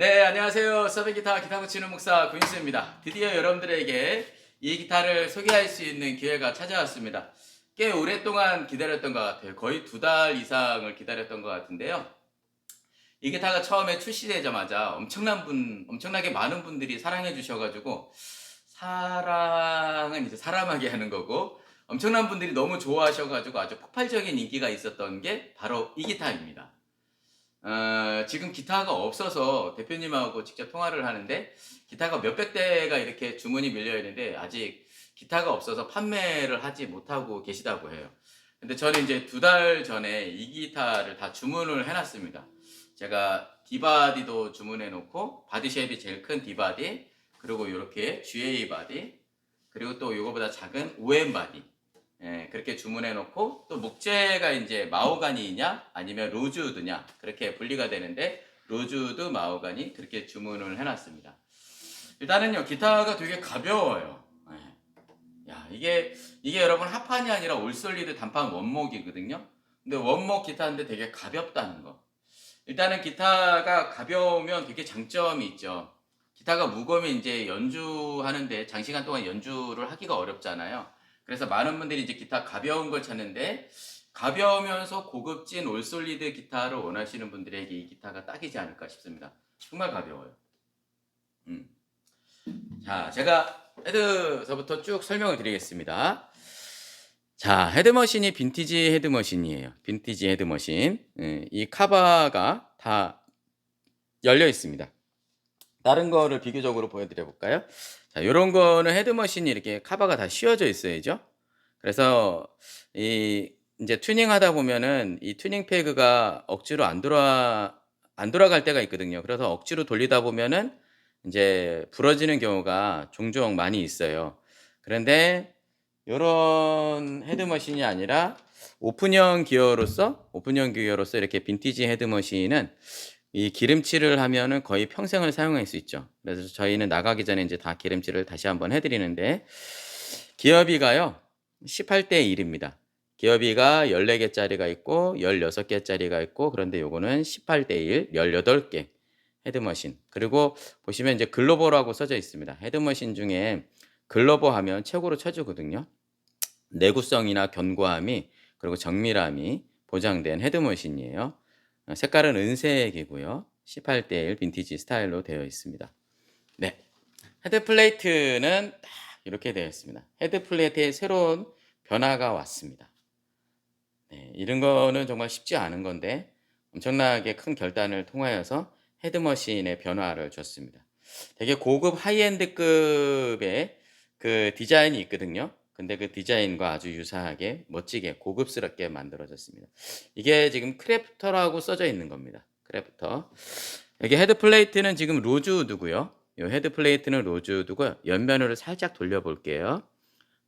네, 안녕하세요. 서브 기타 기타 고치는 목사 구인수입니다. 드디어 여러분들에게 이 기타를 소개할 수 있는 기회가 찾아왔습니다. 꽤 오랫동안 기다렸던 것 같아요. 거의 두 달 이상을 기다렸던 것 같은데요. 이 기타가 처음에 출시되자마자 엄청난 분, 엄청나게 많은 분들이 사랑해 주셔가지고 사랑은 이제 사람하게 하는 거고 엄청난 분들이 너무 좋아하셔가지고 아주 폭발적인 인기가 있었던 게 바로 이 기타입니다. 어, 지금 기타가 없어서 대표님하고 직접 통화를 하는데 기타가 몇백 대가 이렇게 주문이 밀려 있는데 아직 기타가 없어서 판매를 하지 못하고 계시다고 해요. 근데 저는 이제 두 달 전에 이 기타를 다 주문을 해놨습니다. 제가 디바디도 주문해 놓고 바디쉐입이 제일 큰 디바디 그리고 이렇게 GA 바디 그리고 또 이거보다 작은 OM 바디 예, 그렇게 주문해 놓고 또 목재가 이제 마호가니냐 아니면 로즈우드냐 그렇게 분리가 되는데 로즈우드 마호가니 그렇게 주문을 해 놨습니다. 일단은요 기타가 되게 가벼워요. 예. 야 이게 이게 여러분 합판이 아니라 올솔리드 단판 원목이거든요. 근데 원목 기타인데 되게 가볍다는 거. 일단은 기타가 가벼우면 되게 장점이 있죠. 기타가 무거우면 이제 연주하는데 장시간 동안 연주를 하기가 어렵잖아요. 그래서 많은 분들이 이제 기타 가벼운 걸 찾는데 가벼우면서 고급진 올솔리드 기타를 원하시는 분들에게 이 기타가 딱이지 않을까 싶습니다. 정말 가벼워요. 음. 자, 제가 헤드서부터 쭉 설명을 드리겠습니다. 자, 헤드머신이 빈티지 헤드머신이에요. 빈티지 헤드머신. 예, 이 카바가 다 열려 있습니다. 다른 거를 비교적으로 보여드려 볼까요? 자, 요런 거는 헤드머신이 이렇게 카바가 다 씌워져 있어야죠. 그래서 이 이제 튜닝 하다 보면은 이 튜닝 페그가 억지로 안 돌아 안 돌아갈 때가 있거든요. 그래서 억지로 돌리다 보면은 이제 부러지는 경우가 종종 많이 있어요. 그런데 요런 헤드머신이 아니라 오픈형 기어로서 오픈형 기어로서 이렇게 빈티지 헤드머신은 이 기름칠을 하면은 거의 평생을 사용할 수 있죠. 그래서 저희는 나가기 전에 이제 다 기름칠을 다시 한번 해드리는데 기어비가요 18대 1입니다. 기어비가 14개짜리가 있고 16개짜리가 있고 그런데 요거는 18대 1, 18개 헤드머신. 그리고 보시면 이제 글로벌하고 써져 있습니다. 헤드머신 중에 글로버 하면 최고로 쳐주거든요. 내구성이나 견고함이 그리고 정밀함이 보장된 헤드머신이에요. 어, 색깔은 은색이고요. 18대 1 빈티지 스타일로 되어 있습니다. 네. 헤드 플레이트는 딱 이렇게 되어 있습니다. 헤드 플레이트에 새로운 변화가 왔습니다. 네, 이런 거는 정말 쉽지 않은 건데 엄청나게 큰 결단을 통하여서 헤드머신의 변화를 줬습니다. 되게 고급 하이엔드급의 그 디자인이 있거든요. 근데 그 디자인과 아주 유사하게 멋지게 고급스럽게 만들어졌습니다. 이게 지금 크래프터라고 써져 있는 겁니다. 크래프터. 여기 헤드 플레이트는 지금 로즈우드고요. 이 헤드 플레이트는 로즈우드고요. 옆면으로 살짝 돌려볼게요.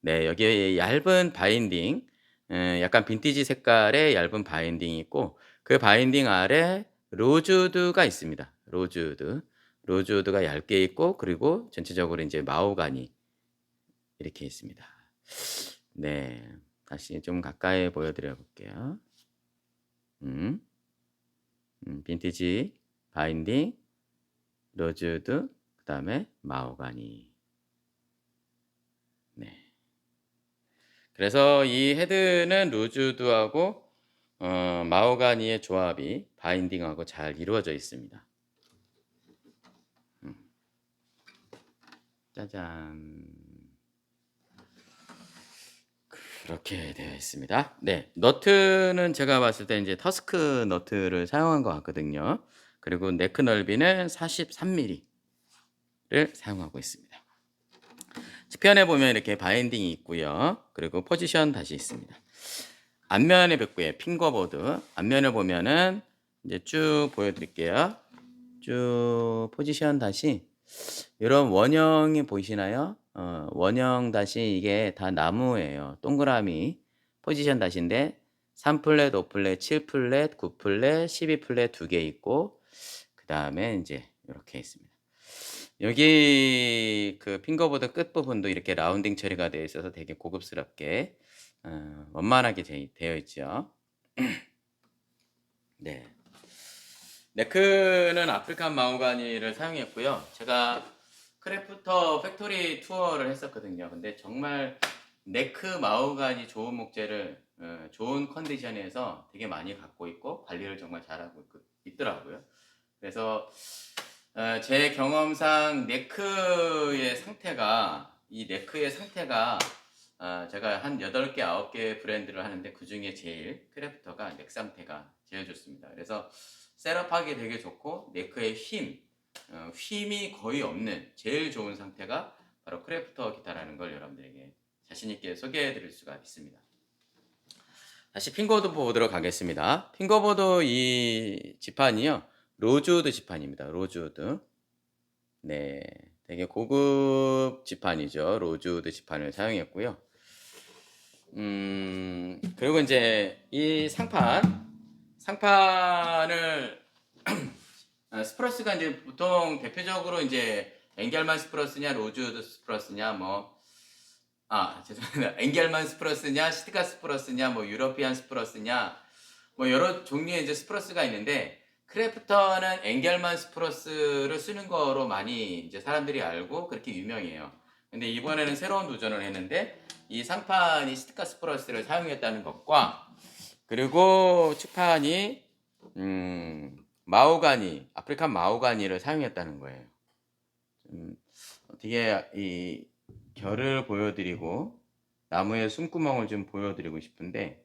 네, 여기에 얇은 바인딩, 음, 약간 빈티지 색깔의 얇은 바인딩이 있고 그 바인딩 아래 로즈우드가 있습니다. 로즈우드. 로즈우드가 얇게 있고 그리고 전체적으로 이제 마호가니 이렇게 있습니다. 네, 다시 좀 가까이 보여드려 볼게요. 음, 음, 빈티지 바인딩, 로즈우드, 그 다음에 마호가니. 네. 그래서 이 헤드는 로즈우드하고 어, 마호가니의 조합이 바인딩하고 잘 이루어져 있습니다. 음. 짜잔. 그렇게 되어 있습니다. 네, 너트는 제가 봤을 때 이제 터스크 너트를 사용한 것 같거든요. 그리고 네크 넓이는 43mm를 사용하고 있습니다. 측편에 보면 이렇게 바인딩이 있고요. 그리고 포지션 다시 있습니다. 앞면에 뵙고에 핑거보드 앞면을 보면은 이제 쭉 보여드릴게요. 쭉 포지션 다시 이런 원형이 보이시나요? 어, 원형 다시 이게 다 나무예요. 동그라미 포지션 다시인데 3플랫, 5플랫, 7플랫, 9플랫, 12플랫 두 개 있고 그 다음에 이제 이렇게 있습니다. 여기 그 핑거보드 끝 부분도 이렇게 라운딩 처리가 되어 있어서 되게 고급스럽게 어, 원만하게 되, 되어 있죠. 네. 네크는 아프리칸 마호가니를 사용했고요. 제가 크래프터 팩토리 투어를 했었거든요. 근데 정말 네크 마호가니 좋은 목재를 어, 좋은 컨디션에서 되게 많이 갖고 있고 관리를 정말 잘하고 있- 있더라고요. 그래서 어, 제 경험상 네크의 상태가 이 네크의 상태가 어, 제가 한 8개, 9개 브랜드를 하는데 그 중에 제일 크래프터가 넥 상태가 제일 좋습니다. 그래서 셋업하기 되게 좋고 네크의 힘, 어, 힘이 거의 없는 제일 좋은 상태가 바로 크래프터 기타라는 걸 여러분들에게 자신 있게 소개해 드릴 수가 있습니다. 다시 핑거보드 보도록 하겠습니다. 핑거보드 이 지판이요. 로즈우드 지판입니다. 로즈우드. 네. 되게 고급 지판이죠. 로즈우드 지판을 사용했고요. 음, 그리고 이제 이 상판, 상판을 아, 스프러스가 이제 보통 대표적으로 이제 앵겔만 스프러스냐 로즈우드 스프러스냐 뭐 아, 죄송합니다. 앵겔만 스프러스냐, 시트가 스프러스냐, 뭐 유러피안 스프러스냐, 뭐 여러 종류의 이제 스프러스가 있는데 크래프터는 앵겔만 스프러스를 쓰는 거로 많이 이제 사람들이 알고 그렇게 유명해요. 근데 이번에는 새로운 도전을 했는데 이 상판이 시트카 스프러스를 사용했다는 것과 그리고 축판이 음, 마오가니, 아프리칸 마오가니를 사용했다는 거예요. 음, 어떻게 이 결을 보여드리고 나무의 숨구멍을 좀 보여드리고 싶은데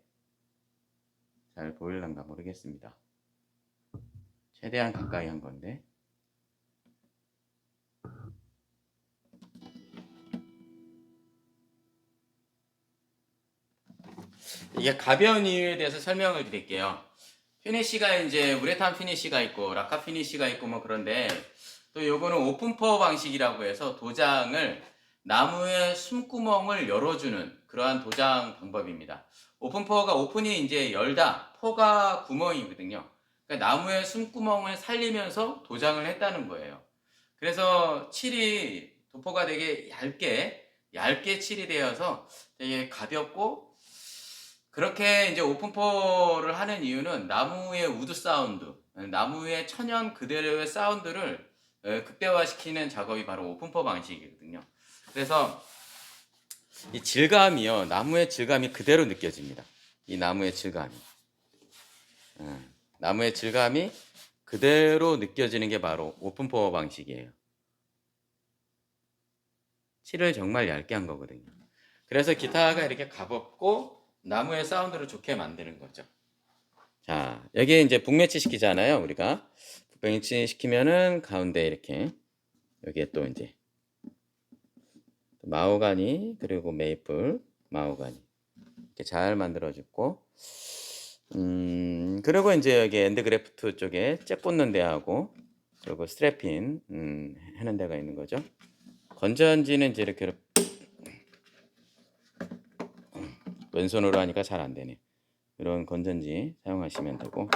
잘 보일란가 모르겠습니다. 최대한 가까이 한 건데 이게 가벼운 이유에 대해서 설명을 드릴게요. 피니쉬가 이제 우레탄 피니쉬가 있고 라카 피니쉬가 있고 뭐 그런데 또 요거는 오픈퍼 방식이라고 해서 도장을 나무의 숨구멍을 열어주는 그러한 도장 방법입니다. 오픈퍼가 오픈이 이제 열다, 퍼가 구멍이거든요. 그러니까 나무의 숨구멍을 살리면서 도장을 했다는 거예요. 그래서 칠이 도포가 되게 얇게 얇게 칠이 되어서 되게 가볍고 그렇게 이제 오픈포를 하는 이유는 나무의 우드 사운드, 나무의 천연 그대로의 사운드를 에, 극대화시키는 작업이 바로 오픈포 방식이거든요. 그래서 이 질감이요, 나무의 질감이 그대로 느껴집니다. 이 나무의 질감이. 예, 나무의 질감이 그대로 느껴지는 게 바로 오픈포 방식이에요. 칠을 정말 얇게 한 거거든요. 그래서 기타가 이렇게 가볍고 나무의 사운드를 좋게 만드는 거죠. 자, 여기 이제 북매치 시키잖아요, 우리가. 북매치 시키면은 가운데 이렇게 여기에 또 이제 마호가니 그리고 메이플 마호가니 이렇게 잘 만들어주고 음 그리고 이제 여기 엔드그래프트 쪽에 잭 꽂는 데하고 그리고 스트랩핀 음, 하는 데가 있는 거죠. 건전지는 이제 이렇게 왼손으로 하니까 잘 안 되네. 이런 건전지 사용하시면 되고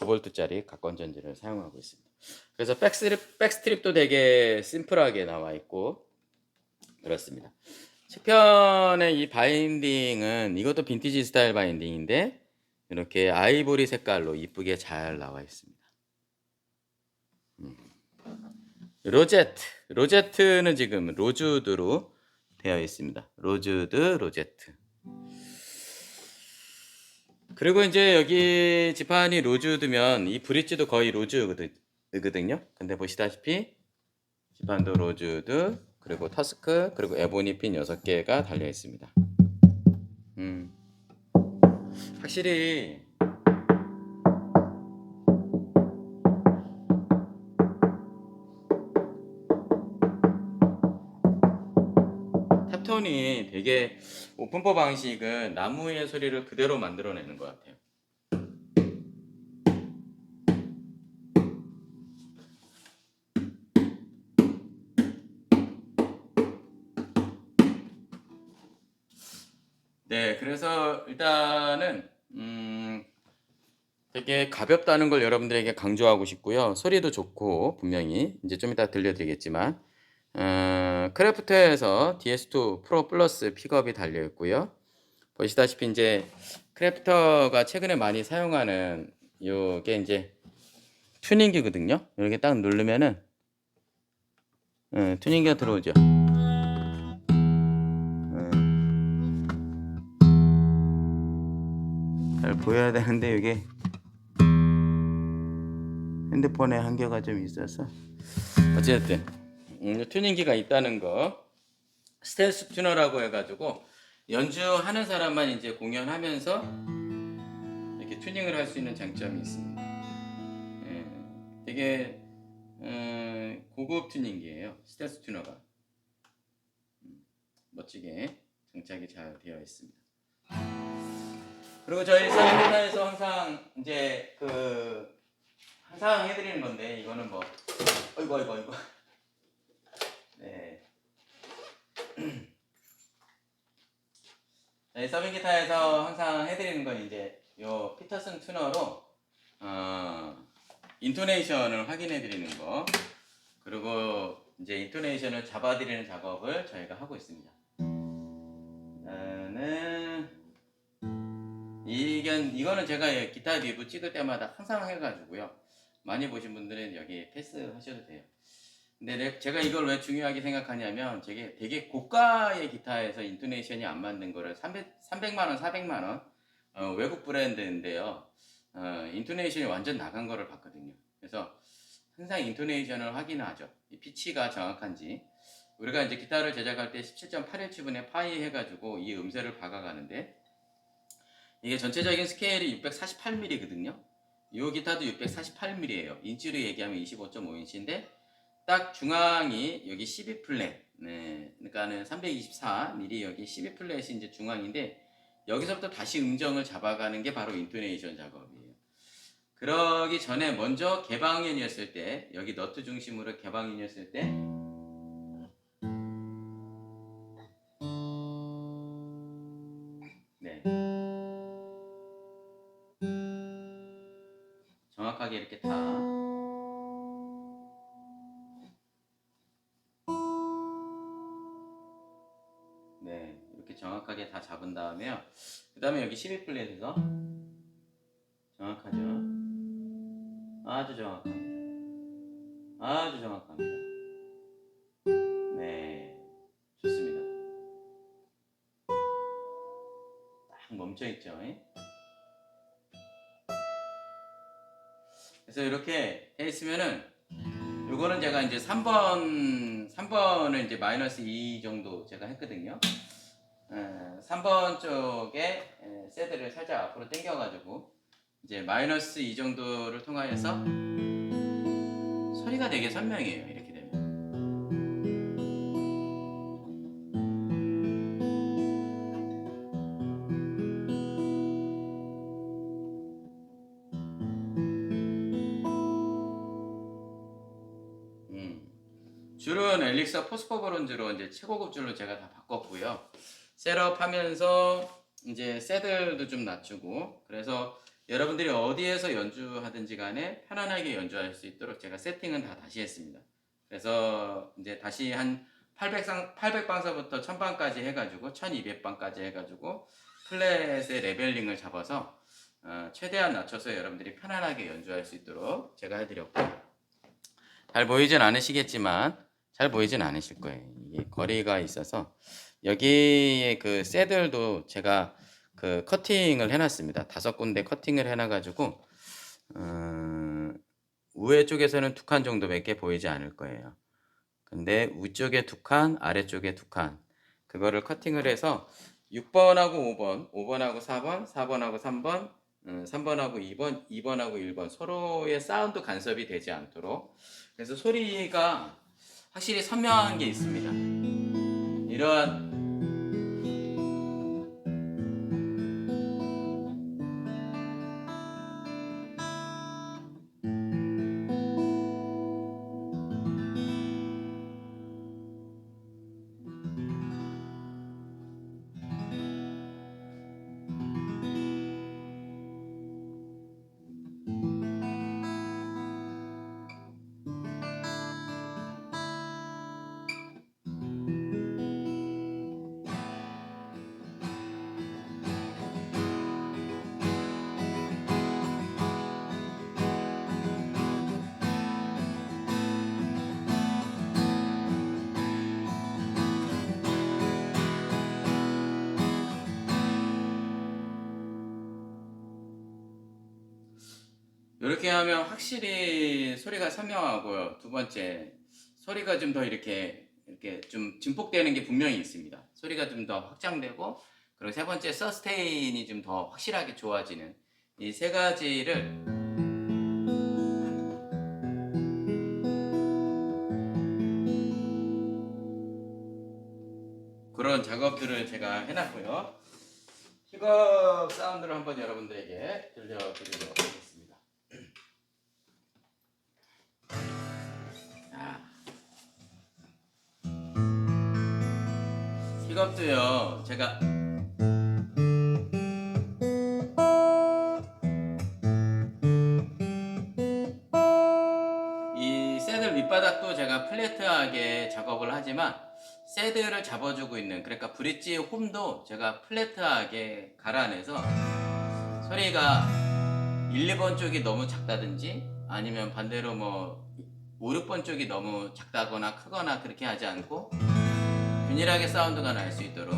9V짜리 각건전지를 사용하고 있습니다. 그래서 백스트립, 백스트립도 되게 심플하게 나와 있고 그렇습니다. 측편의 이 바인딩은 이것도 빈티지 스타일 바인딩인데 이렇게 아이보리 색깔로 이쁘게 잘 나와 있습니다. 음. 로제트, 로제트는 지금 로즈우드로 되어 있습니다. 로즈우드, 로제트. 그리고 이제 여기 지판이 로즈우드면 이 브릿지도 거의 로즈우드거든요. 근데 보시다시피 지판도 로즈우드, 그리고 터스크, 그리고 에보니 핀 6개가 달려 있습니다. 음. 확실히 톤이 되게 오픈퍼 방식은 나무의 소리를 그대로 만들어내는 것 같아요. 네, 그래서 일단은 음, 되게 가볍다는 걸 여러분들에게 강조하고 싶고요. 소리도 좋고 분명히 이제 좀 이따 들려드리겠지만 어, 크래프터에서 DS2 프로 플러스 픽업이 달려 있고요. 보시다시피 이제 크래프터가 최근에 많이 사용하는 요게 이제 튜닝기거든요. 이렇게 딱 누르면은 예, 튜닝기가 들어오죠. 예. 잘 보여야 되는데 이게 핸드폰에 한계가 좀 있어서 어쨌든 음, 튜닝기가 있다는 거 스텔스 튜너라고 해가지고 연주하는 사람만 이제 공연하면서 이렇게 튜닝을 할 수 있는 장점이 있습니다. 예, 되게 음, 고급 튜닝기예요. 스텔스 튜너가 음, 멋지게 장착이 잘 되어 있습니다. 그리고 저희 사이드에서 항상 이제 그 항상 해드리는 건데 이거는 뭐 어이구 어이구 어이구 네 저희 서빙 기타에서 항상 해드리는 건 이제 요 피터슨 튜너로 어 인토네이션을 확인해 드리는 거 그리고 이제 인토네이션을 잡아드리는 작업을 저희가 하고 있습니다. 나는 이건 이거는 제가 예, 기타 리뷰 찍을 때마다 항상 해가지고요. 많이 보신 분들은 여기 패스 하셔도 돼요. 근데 내- 제가 이걸 왜 중요하게 생각하냐면 되게 되게 고가의 기타에서 인토네이션이 안 맞는 거를 300, 300만 원, 400만 원 어, 외국 브랜드인데요. 어, 인토네이션이 완전 나간 거를 봤거든요. 그래서 항상 인토네이션을 확인하죠. 이 피치가 정확한지. 우리가 이제 기타를 제작할 때 17.8인치분에 파이 해가지고 이 음색을 박아가는데 이게 전체적인 스케일이 648mm거든요. 이 기타도 648mm예요. 인치로 얘기하면 25.5인치인데 딱 중앙이 여기 12 플랫. 네, 그러니까는 324mm 여기 12 플랫이 이제 중앙인데 여기서부터 다시 음정을 잡아가는 게 바로 인토네이션 작업이에요. 그러기 전에 먼저 개방현이었을 때 여기 너트 중심으로 개방현이었을 때 네. 정확하게 이렇게 다 정확하게 다 잡은 다음에요. 그 다음에 여기 12 플랫에서 정확하죠? 아주 정확합니다. 아주 정확합니다. 네, 좋습니다. 딱 멈춰있죠? 예? 그래서 이렇게 해 있으면은 요거는 제가 이제 3번 3번을 이제 마이너스 2 정도 제가 했거든요. 에, 3번 쪽에 에, 세드를 살짝 앞으로 당겨 가지고 이제 마이너스 2 정도를 통하여서 소리가 되게 선명해요. 이렇게. 음. 줄은 엘릭서 포스코 브론즈로 이제 최고급 줄로 제가 다 바꿨고요. 셋업 하면서 이제 세들도 좀 낮추고 그래서 여러분들이 어디에서 연주하든지 간에 편안하게 연주할 수 있도록 제가 세팅은 다 다시 했습니다. 그래서 이제 다시 한 800상, 800방서부터 1000방까지 해가지고 1200방까지 해가지고 플랫의 레벨링을 잡아서 어, 최대한 낮춰서 여러분들이 편안하게 연주할 수 있도록 제가 해드렸고 잘 보이진 않으시겠지만 잘 보이진 않으실 거예요. 이게 거리가 있어서 여기에 그 새들도 제가 그 커팅을 해놨습니다. 다섯 군데 커팅을 해놔가지고 어, 우회 쪽에서는 두 칸 정도밖에 보이지 않을 거예요. 근데 위쪽에 두 칸, 아래쪽에 두 칸. 그거를 커팅을 해서 6번하고 5번, 5번하고 4번, 4번하고 3번, 음, 3번하고 2번, 2번하고 1번 서로의 사운드 간섭이 되지 않도록 그래서 소리가 확실히 선명한 게 있습니다. 이러 이렇게 하면 확실히 소리가 선명하고요. 두 번째 소리가 좀 더 이렇게 이렇게 좀 증폭되는 게 분명히 있습니다. 소리가 좀 더 확장되고 그리고 세 번째 서스테인이 좀 더 확실하게 좋아지는 이 세 가지를 그런 작업들을 제가 해놨고요. 힙업 사운드를 한번 여러분들에게 들려드리도록 하겠습니다. 자, 힙업도요, 제가 이 새들 밑바닥도 제가 플랫하게 작업을 하지만 새들을 잡아주고 있는 그러니까 브릿지 홈도 제가 플랫하게 갈아내서 소리가 1, 2번 쪽이 너무 작다든지 아니면 반대로 뭐 5, 6번 쪽이 너무 작다거나 크거나 그렇게 하지 않고 균일하게 사운드가 날 수 있도록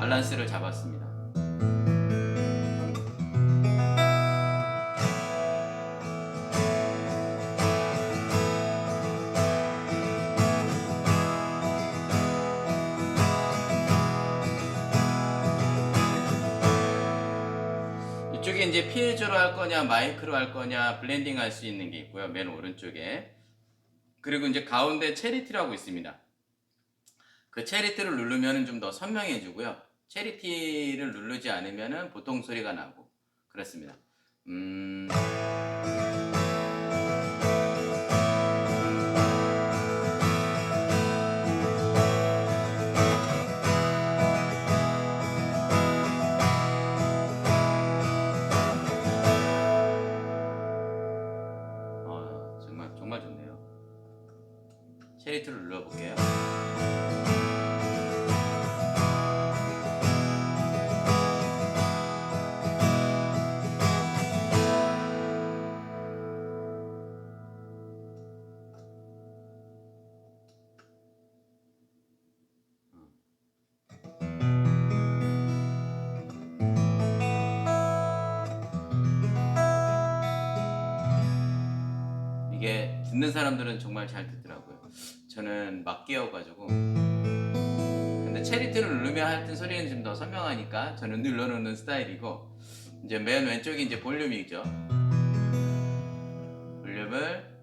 밸런스를 잡았습니다. 피에조로 할 거냐 마이크로 할 거냐 블렌딩 할 수 있는 게 있고요. 맨 오른쪽에 그리고 이제 가운데 체리티라고 있습니다. 그 체리티를 누르면 좀 더 선명해 지고요. 체리티를 누르지 않으면 보통 소리가 나고 그렇습니다. 음... 듣는 사람들은 정말 잘 듣더라고요. 저는 막 끼어가지고. 근데 체리티를 누르면 하여튼 소리는 좀 더 선명하니까 저는 눌러놓는 스타일이고 이제 맨 왼쪽이 이제 볼륨이죠. 볼륨을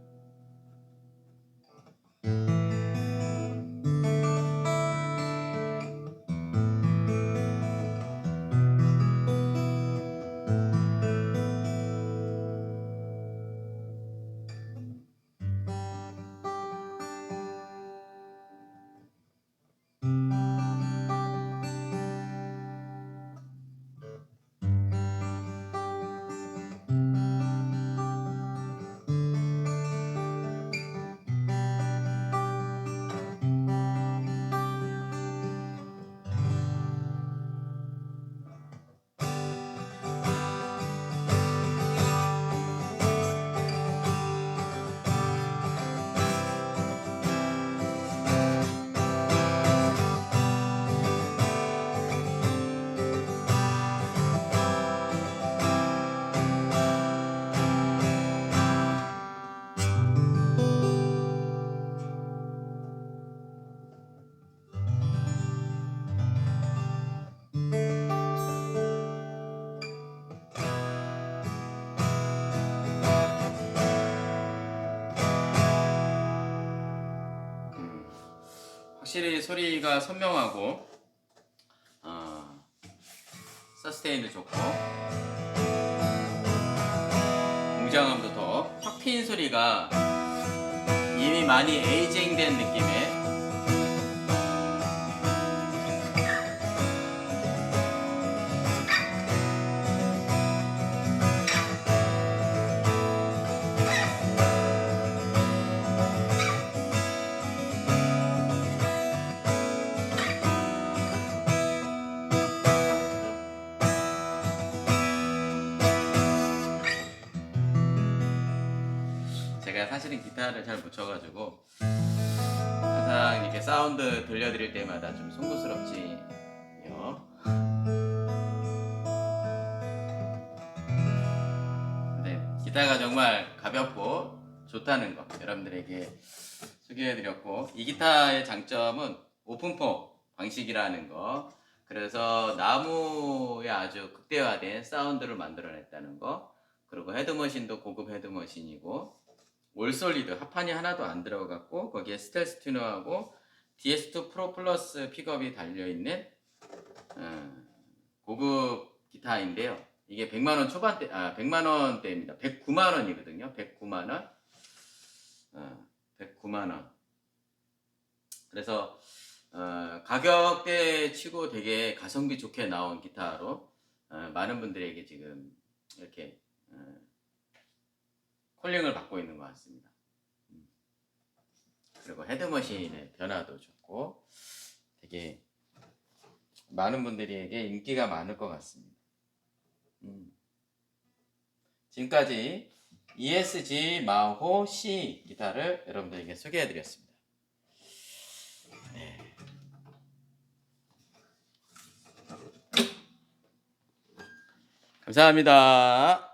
확실히 소리가 선명하고 어, 서스테인도 좋고 웅장함도 더확 트인 소리가 이미 많이 에이징된 느낌의 기타를 잘 못 쳐가지고 항상 이렇게 사운드 들려드릴 때마다 좀 송구스럽지요. 네, 기타가 정말 가볍고 좋다는 거 여러분들에게 소개해드렸고 이 기타의 장점은 오픈폼 방식이라는 거 그래서 나무에 아주 극대화된 사운드를 만들어냈다는 거 그리고 헤드머신도 고급 헤드머신이고 올솔리드 합판이 하나도 안 들어갔고 거기에 스텔스 튜너하고 DS2 프로 플러스 픽업이 달려있는 어, 고급 기타인데요. 이게 100만원 초반대 아 100만원대입니다. 109만원이거든요. 109만원. 어, 109만원. 그래서 어, 가격대 치고 되게 가성비 좋게 나온 기타로 어, 많은 분들에게 지금 이렇게 어, 콜링을 받고 있는 것 같습니다. 음. 그리고 헤드머신의 변화도 좋고 되게 많은 분들에게 인기가 많을 것 같습니다. 음. 지금까지 ESG 마호 C 기타를 여러분들에게 소개해드렸습니다. 네. 감사합니다.